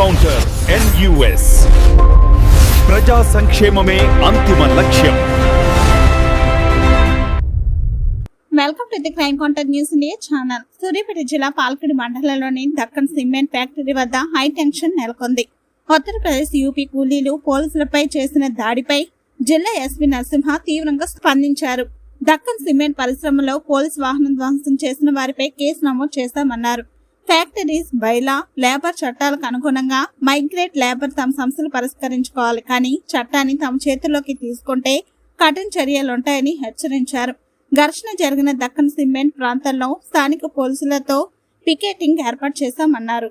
Encounter NUS ప్రజా సంక్షేమమే అంతిమ లక్ష్యం. Welcome to the crime counter news India channel Suryapet జిల్లా పాల్కుడి మండలంలోని దక్కన్ సిమెంట్ ఫ్యాక్టరీ వద్ద హై టెన్షన్ నెలకొంది. ఉత్తరప్రదేశ్ యూపీ కూలీలు పోలీసులపై చేసిన దాడిపై జిల్లా ఎస్పీ నరసింహ తీవ్రంగా స్పందించారు. దక్కన్ సిమెంట్ పరిశ్రమలో పోలీసు వాహనం ధ్వంసం చేసిన వారిపై కేసు నమోదు చేశామన్నారు. ఫ్యాక్టరీస్ బైలా లేబర్ చట్టాలకు అనుగుణంగా మైగ్రేట్ లేబర్ తమ సమస్యలు పరిష్కరించుకోవాలి. కానీ చట్టాన్ని తమ చేతుల్లోకి తీసుకుంటే కఠిన చర్యలుంటాయని హెచ్చరించారు. ఘర్షణ జరిగిన దక్కన్ సిమెంట్ ప్రాంతంలో స్థానిక పోలీసులతో పికెటింగ్ ఏర్పాటు చేశామన్నారు.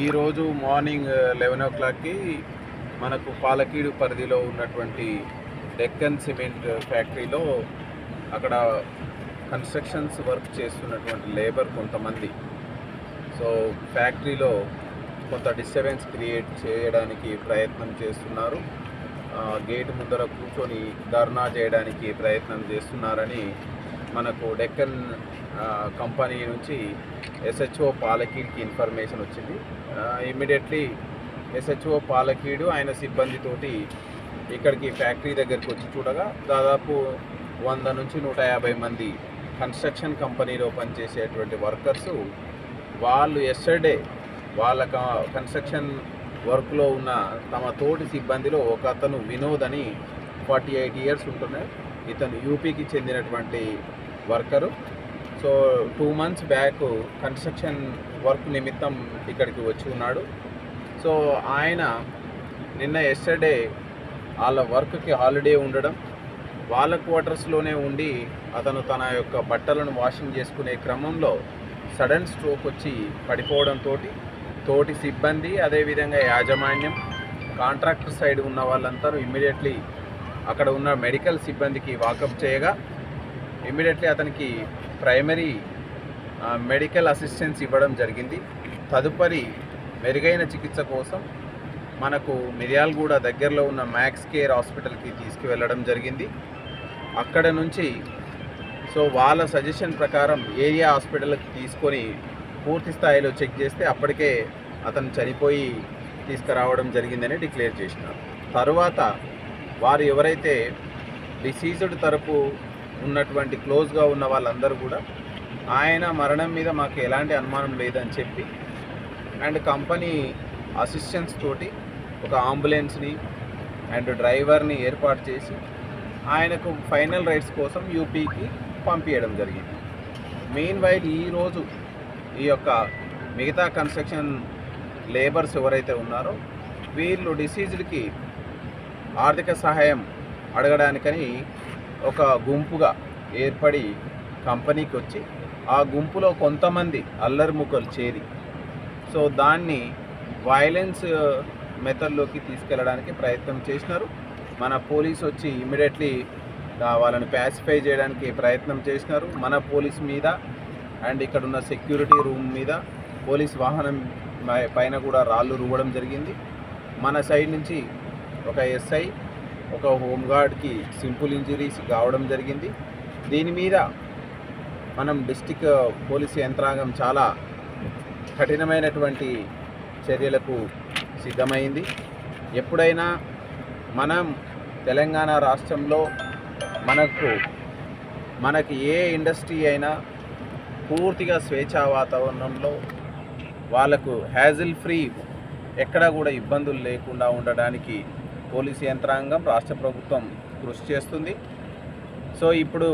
ఈరోజు మార్నింగ్ లెవెన్ ఓ క్లాక్కి మనకు పాలకీడు పరిధిలో ఉన్నటువంటి డెక్కన్ సిమెంట్ ఫ్యాక్టరీలో అక్కడ కన్స్ట్రక్షన్స్ వర్క్ చేస్తున్నటువంటి లేబర్ కొంతమంది. సో ఫ్యాక్టరీలో కొంత డిస్టర్బెన్స్ క్రియేట్ చేయడానికి ప్రయత్నం చేస్తున్నారు. గేట్ ముందర కూర్చొని ధర్నా చేయడానికి ప్రయత్నం చేస్తున్నారని మనకు డెక్కన్ కంపెనీ నుంచి ఎస్హెచ్ఓ పాలకీడికి ఇన్ఫర్మేషన్ వచ్చింది. ఇమ్మీడియట్లీ ఎస్హెచ్ఓ పాలకీడు ఆయన సిబ్బందితోటి ఇక్కడికి ఫ్యాక్టరీ దగ్గరికి వచ్చి చూడగా దాదాపు వంద నుంచి నూట యాభై మంది కన్స్ట్రక్షన్ కంపెనీలో పనిచేసేటువంటి వర్కర్స్ వాళ్ళు ఎస్టర్డే వాళ్ళ కన్స్ట్రక్షన్ వర్క్లో ఉన్న తమ తోటి సిబ్బందిలో ఒక అతను వినోద్ అని ఫార్టీ ఎయిట్ ఇయర్స్ ఉంటున్నాడు. ఇతను యూపీకి చెందినటువంటి worker. So two months back construction work నిమిత్తం ఇక్కడికి వచ్చి ఉన్నాడు. సో ఆయన నిన్న ఎస్టర్డే వాళ్ళ వర్క్కి హాలిడే ఉండడం వాళ్ళ క్వార్టర్స్లోనే ఉండి అతను తన యొక్క బట్టలను వాషింగ్ చేసుకునే క్రమంలో సడన్ స్ట్రోక్ వచ్చి పడిపోవడంతో తోటి సిబ్బంది అదేవిధంగా యాజమాన్యం కాంట్రాక్టర్ సైడ్ ఉన్న వాళ్ళందరూ ఇమ్మీడియట్లీ అక్కడ ఉన్న మెడికల్ సిబ్బందికి వాకప్ చేయగా ఇమ్మీడియట్లీ అతనికి ప్రైమరీ మెడికల్ అసిస్టెన్స్ ఇవ్వడం జరిగింది. తదుపరి మెరుగైన చికిత్స కోసం మనకు మిర్యాలగూడ దగ్గరలో ఉన్న మ్యాక్స్ కేర్ హాస్పిటల్కి తీసుకువెళ్ళడం జరిగింది. అక్కడ నుంచి సో వాళ్ళ సజెషన్ ప్రకారం ఏరియా హాస్పిటల్కి తీసుకొని పూర్తి స్థాయిలో చెక్ చేస్తే అప్పటికే అతను చనిపోయి తీసుకురావడం జరిగిందని డిక్లేర్ చేసినారు. తరువాత వారు ఎవరైతే డిసీజ్డ్ తరపు ఉన్నటువంటి క్లోజ్గా ఉన్న వాళ్ళందరూ కూడా ఆయన మరణం మీద మాకు ఎలాంటి అనుమానం లేదని చెప్పి అండ్ కంపెనీ అసిస్టెన్స్ తోటి ఒక అంబులెన్స్ని అండ్ డ్రైవర్ని ఏర్పాటు చేసి ఆయనకు ఫైనల్ రైడ్స్ కోసం యూపీకి పంపించడం జరిగింది. మెయిన్ వైల్ ఈరోజు ఈ యొక్క మిగతా కన్స్ట్రక్షన్ లేబర్స్ ఎవరైతే ఉన్నారో వీళ్ళు డిసీజ్డ్కి ఆర్థిక సహాయం అడగడానికని ఒక గుంపుగా ఏర్పడి కంపెనీకి వచ్చి ఆ గుంపులో కొంతమంది అల్లరి ముక్కలు చేరి సో దాన్ని వైలెన్స్ మెథడ్లోకి తీసుకెళ్ళడానికి ప్రయత్నం చేసినారు. మన పోలీస్ వచ్చి ఇమీడియట్లీ వాళ్ళని ప్యాసిఫై చేయడానికి ప్రయత్నం చేసినారు. మన పోలీస్ మీద అండ్ ఇక్కడ ఉన్న సెక్యూరిటీ రూమ్ మీద పోలీస్ వాహనం పై- పైన కూడా రాళ్ళు రువ్వడం జరిగింది. మన సైడ్ నుంచి ఒక ఎస్ఐ ఒక హోంగార్డ్కి సింపుల్ ఇంజరీస్ కావడం జరిగింది. దీని మీద మనం డిస్టిక్ పోలీస్ యంత్రాంగం చాలా కఠినమైనటువంటి చర్యలకు సిద్ధమైంది. ఎప్పుడైనా మనం తెలంగాణ రాష్ట్రంలో మనకు మనకి ఏ ఇండస్ట్రీ అయినా పూర్తిగా స్వేచ్ఛా వాతావరణంలో వాళ్ళకు హ్యాజిల్ ఫ్రీ ఎక్కడా కూడా ఇబ్బందులు లేకుండా ఉండడానికి పోలీసు యంత్రాంగం రాష్ట్ర ప్రభుత్వం కృషి చేస్తుంది. సో ఇప్పుడు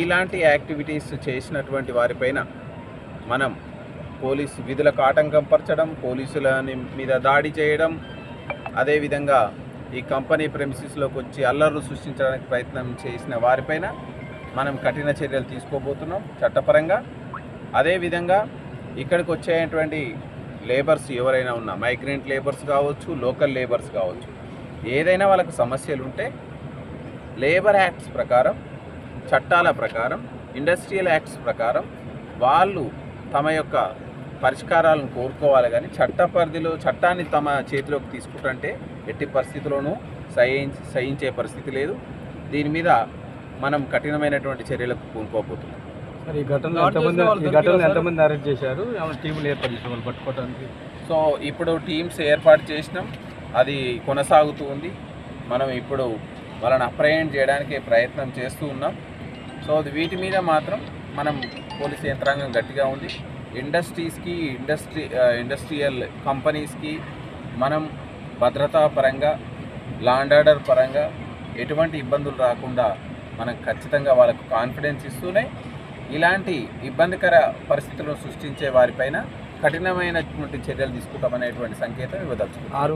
ఇలాంటి యాక్టివిటీస్ చేసినటువంటి వారిపైన మనం పోలీస్ విధులకు ఆటంకం పరచడం పోలీసుల మీద దాడి చేయడం అదేవిధంగా ఈ కంపెనీ ప్రెమిసిస్లోకి వచ్చి అల్లర్లు సృష్టించడానికి ప్రయత్నం చేసిన వారిపైన మనం కఠిన చర్యలు తీసుకోబోతున్నాం చట్టపరంగా. అదేవిధంగా ఇక్కడికి వచ్చేటువంటి లేబర్స్ ఎవరైనా ఉన్నా మైగ్రెంట్ లేబర్స్ కావచ్చు లోకల్ లేబర్స్ కావచ్చు ఏదైనా వాళ్ళకి సమస్యలు ఉంటే లేబర్ యాక్ట్స్ ప్రకారం చట్టాల ప్రకారం ఇండస్ట్రియల్ యాక్ట్స్ ప్రకారం వాళ్ళు తమ యొక్క పరిష్కారాలను కోరుకోవాలి కానీ చట్ట పరిధిలో చట్టాన్ని తమ చేతిలోకి తీసుకుంటుంటే ఎట్టి పరిస్థితిలోనూ సహించ సహించే పరిస్థితి లేదు. దీని మీద మనం కఠినమైనటువంటి చర్యలకు పూనుకోబోతున్నాం. మరి ఈ ఘటనలో ఎంతమంది ఈ ఘటనలో ఎంతమంది అరెస్ట్ చేశారు? ఏమైనా టీములు ఏర్పాటు చేసిన వాళ్ళు పట్టుకోవడానికి సో ఇప్పుడు టీమ్స్ ఏర్పాటు చేసినాం. అది కొనసాగుతూ ఉంది. మనం ఇప్పుడు వాళ్ళని అప్రయెంట్ చేయడానికి ప్రయత్నం చేస్తూ ఉన్నాం. సో అది వీటి మీద మాత్రం మనం పోలీస్ యంత్రాంగం గట్టిగా ఉంది. ఇండస్ట్రీస్కి ఇండస్ట్రీ ఇండస్ట్రియల్ కంపెనీస్కి మనం భద్రతా పరంగా లాండ్ ఆర్డర్ పరంగా ఎటువంటి ఇబ్బందులు రాకుండా మనం ఖచ్చితంగా వాళ్ళకు కాన్ఫిడెన్స్ ఇస్తూనే ఇలాంటి ఇబ్బందికర పరిస్థితులను సృష్టించే వారిపైన కఠినమైనటువంటి చర్యలు తీసుకుంటామనేటువంటి సంకేతం ఇవ్వదలుచుకుంటాం